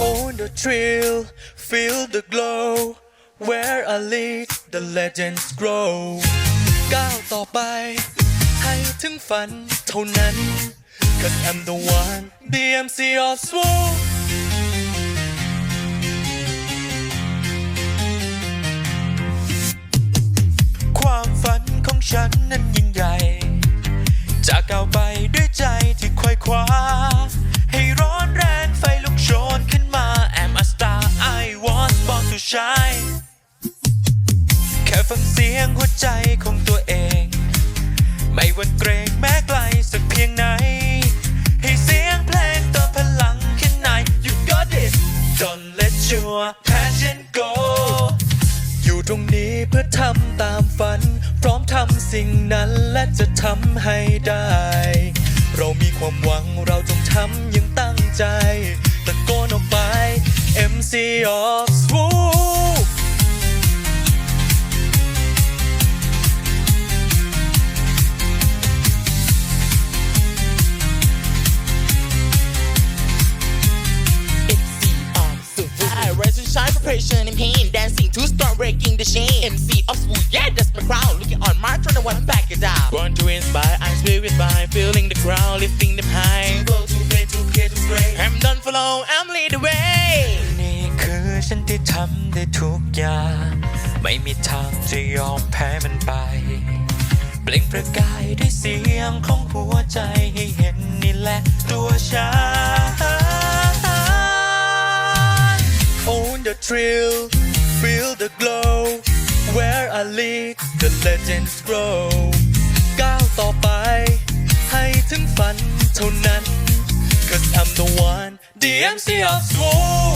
Own the thrill, feel the glow. Where I lead, the legends grow. ก้าวต่อไป ให้ถึงฝันเท่านั้น Cause I'm the one, the MC of swoop. ความฝันของฉันนั้นยิ่งใหญ่จะก้าวไปด้วยใจที่ควายคว้า ฟังเสียงหัวใจของตัวเอง ไม่วันเกรงแม้ไกลสักเพียงไหน ให้เสียงเพลงเติมพลังขึ้นใน You got it Don't let your passion go อยู่ตรงนี้เพื่อทำตามฝัน พร้อมทำสิ่งนั้นและจะทำให้ได้ เรามีความหวังเราจงทำอยังตั้งใจตะโกนออกไป MC of Swoop to start breaking the chain. MC of Swoop, yeah, that's my crowd. Looking on my turn, I want to back it down. Born to inspire, I'm spirit by feeling the crowd, lifting them high. Go to play to get to stray. I'm done for long, I'm lead the way. นี่คือฉันที่ทำได้ทุกอย่าง ไม่มีทางจะยอมแพ้มันไป เปล่งประกายด้วยเสียงของหัวใจให้เห็นนี่แหละตัวฉัน Own the thrill feel the glow where I lead the legends grow ก้าวต่อไป ให้ถึงฝันเท่านั้น Cause I'm the one the MC of school